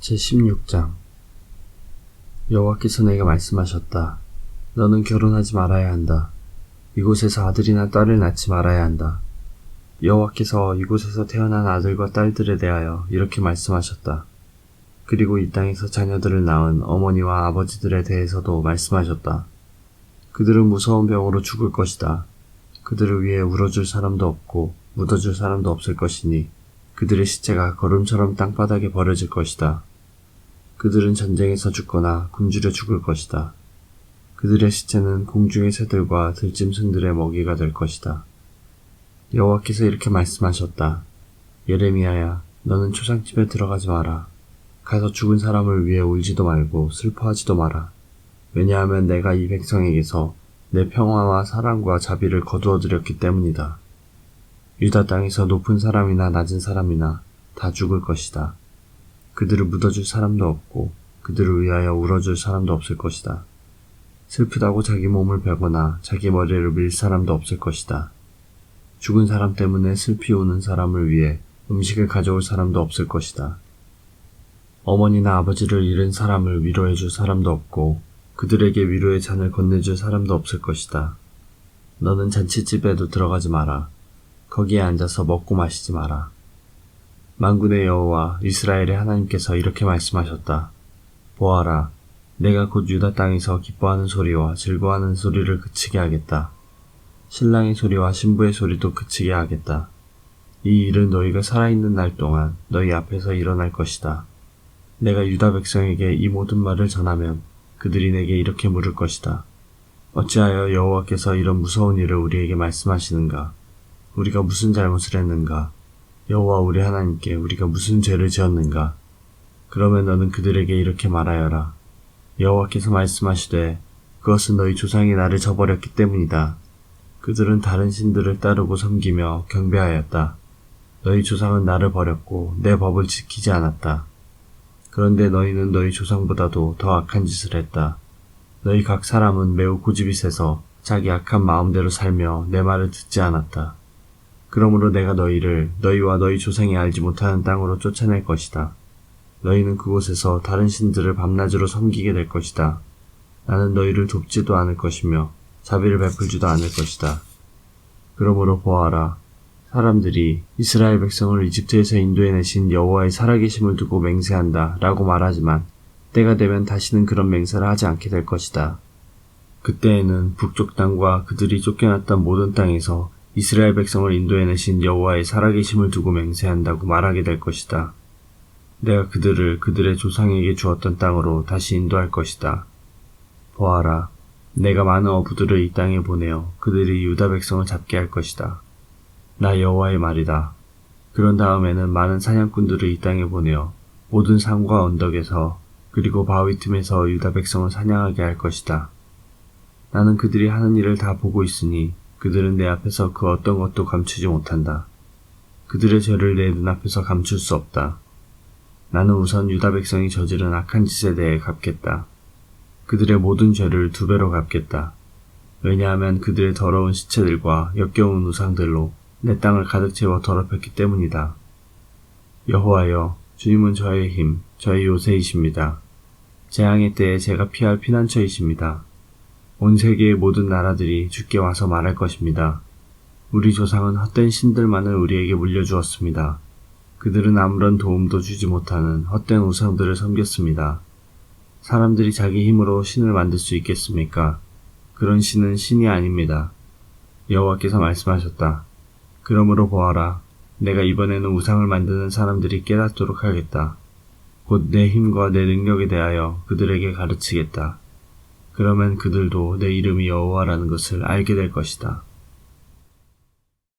제16장 여호와께서 내게 말씀하셨다. 너는 결혼하지 말아야 한다. 이곳에서 아들이나 딸을 낳지 말아야 한다. 여호와께서 이곳에서 태어난 아들과 딸들에 대하여 이렇게 말씀하셨다. 그리고 이 땅에서 자녀들을 낳은 어머니와 아버지들에 대해서도 말씀하셨다. 그들은 무서운 병으로 죽을 것이다. 그들을 위해 울어줄 사람도 없고 묻어줄 사람도 없을 것이니 그들의 시체가 거름처럼 땅바닥에 버려질 것이다. 그들은 전쟁에서 죽거나 굶주려 죽을 것이다. 그들의 시체는 공중의 새들과 들짐승들의 먹이가 될 것이다. 여호와께서 이렇게 말씀하셨다. 예레미야야, 너는 초상집에 들어가지 마라. 가서 죽은 사람을 위해 울지도 말고 슬퍼하지도 마라. 왜냐하면 내가 이 백성에게서 내 평화와 사랑과 자비를 거두어들였기 때문이다. 유다 땅에서 높은 사람이나 낮은 사람이나 다 죽을 것이다. 그들을 묻어줄 사람도 없고 그들을 위하여 울어줄 사람도 없을 것이다. 슬프다고 자기 몸을 베거나 자기 머리를 밀 사람도 없을 것이다. 죽은 사람 때문에 슬피 우는 사람을 위해 음식을 가져올 사람도 없을 것이다. 어머니나 아버지를 잃은 사람을 위로해 줄 사람도 없고 그들에게 위로의 잔을 건네줄 사람도 없을 것이다. 너는 잔치집에도 들어가지 마라. 거기에 앉아서 먹고 마시지 마라. 만군의 여호와 이스라엘의 하나님께서 이렇게 말씀하셨다. 보아라, 내가 곧 유다 땅에서 기뻐하는 소리와 즐거워하는 소리를 그치게 하겠다. 신랑의 소리와 신부의 소리도 그치게 하겠다. 이 일은 너희가 살아있는 날 동안 너희 앞에서 일어날 것이다. 내가 유다 백성에게 이 모든 말을 전하면 그들이 내게 이렇게 물을 것이다. 어찌하여 여호와께서 이런 무서운 일을 우리에게 말씀하시는가? 우리가 무슨 잘못을 했는가? 여호와 우리 하나님께 우리가 무슨 죄를 지었는가? 그러면 너는 그들에게 이렇게 말하여라. 여호와께서 말씀하시되 그것은 너희 조상이 나를 저버렸기 때문이다. 그들은 다른 신들을 따르고 섬기며 경배하였다. 너희 조상은 나를 버렸고 내 법을 지키지 않았다. 그런데 너희는 너희 조상보다도 더 악한 짓을 했다. 너희 각 사람은 매우 고집이 세서 자기 악한 마음대로 살며 내 말을 듣지 않았다. 그러므로 내가 너희를 너희와 너희 조상이 알지 못하는 땅으로 쫓아낼 것이다. 너희는 그곳에서 다른 신들을 밤낮으로 섬기게 될 것이다. 나는 너희를 돕지도 않을 것이며 자비를 베풀지도 않을 것이다. 그러므로 보아라. 사람들이 이스라엘 백성을 이집트에서 인도해내신 여호와의 살아계심을 두고 맹세한다 라고 말하지만 때가 되면 다시는 그런 맹세를 하지 않게 될 것이다. 그때에는 북쪽 땅과 그들이 쫓겨났던 모든 땅에서 이스라엘 백성을 인도해내신 여호와의 살아계심을 두고 맹세한다고 말하게 될 것이다. 내가 그들을 그들의 조상에게 주었던 땅으로 다시 인도할 것이다. 보아라, 내가 많은 어부들을 이 땅에 보내어 그들이 유다 백성을 잡게 할 것이다. 나 여호와의 말이다. 그런 다음에는 많은 사냥꾼들을 이 땅에 보내어 모든 산과 언덕에서 그리고 바위 틈에서 유다 백성을 사냥하게 할 것이다. 나는 그들이 하는 일을 다 보고 있으니 그들은 내 앞에서 그 어떤 것도 감추지 못한다. 그들의 죄를 내 눈앞에서 감출 수 없다. 나는 우선 유다 백성이 저지른 악한 짓에 대해 갚겠다. 그들의 모든 죄를 두 배로 갚겠다. 왜냐하면 그들의 더러운 시체들과 역겨운 우상들로 내 땅을 가득 채워 더럽혔기 때문이다. 여호와여, 주님은 저의 힘, 저의 요새이십니다. 재앙의 때에 제가 피할 피난처이십니다. 온 세계의 모든 나라들이 주께 와서 말할 것입니다. 우리 조상은 헛된 신들만을 우리에게 물려주었습니다. 그들은 아무런 도움도 주지 못하는 헛된 우상들을 섬겼습니다. 사람들이 자기 힘으로 신을 만들 수 있겠습니까? 그런 신은 신이 아닙니다. 여호와께서 말씀하셨다. 그러므로 보아라. 내가 이번에는 우상을 만드는 사람들이 깨닫도록 하겠다. 곧 내 힘과 내 능력에 대하여 그들에게 가르치겠다. 그러면 그들도 내 이름이 여호와라는 것을 알게 될 것이다.